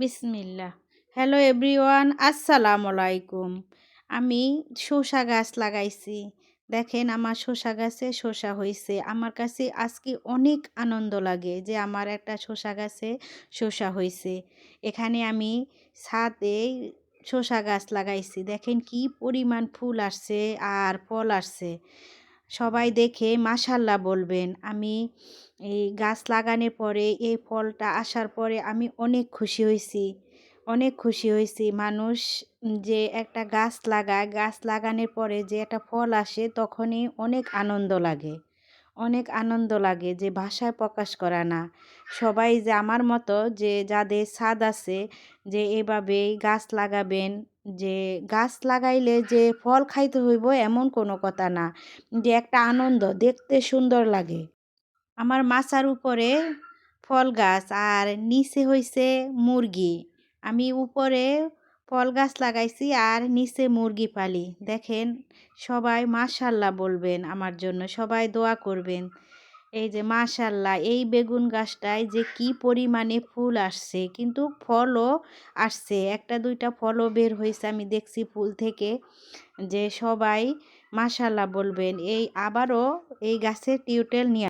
বিসমিল্লা hello everyone, আসসালামু আলাইকুম। আমি শসা গাছ লাগাইছি। দেখেন আমার শসা গাছে শসা হয়েছে আমার কাছে আজকে অনেক আনন্দ লাগে যে আমার একটা শসা গাছে শসা হয়েছে এখানে আমি ছাদে শসা গাছ লাগাইছি। দেখেন কি পরিমাণ ফুল আসছে আর ফল আসছে। সবাই দেখে মাশাল্লাহ বলবেন। আমি এই গাছ লাগানোর পরে, এই ফলটা আসার পরে আমি অনেক খুশি হয়েছি। অনেক খুশি হয়েছি। মানুষ যে একটা গাছ লাগায়, গাছ লাগানোর পরে যে একটা ফল আসে, তখনই অনেক আনন্দ লাগে। অনেক আনন্দ লাগে যে ভাষায় প্রকাশ করা না। সবাই যে আমার মতো যে যাদের স্বাদ আছে যে এভাবেই গাছ লাগাবেন, যে গাছ লাগাইলে যে ফল খাইতে হইব এমন কোনো কথা না, যে একটা আনন্দ, দেখতে সুন্দর লাগে। আমার মাচার উপরে ফল গাছ আর নিচে হইছে মুরগি। আমি উপরে ফল গাছ লাগাইছি আর নিচে মুরগি পালি। দেখেন, সবাই মাশাল্লাহ বলবেন আমার জন্য, সবাই দোয়া করবেন। এই যে মাশাল্লাহ, এই বেগুন গাছটায় যে কি পরিমাণে ফুল আসছে, কিন্তু ফলও আসছে। একটা দুইটা ফলও বের হয়েছে, আমি দেখছি ফুল থেকে যে সবাই মাশাল্লাহ বলবেন। এই আবারও এই গাছের টিউটেল নিয়ে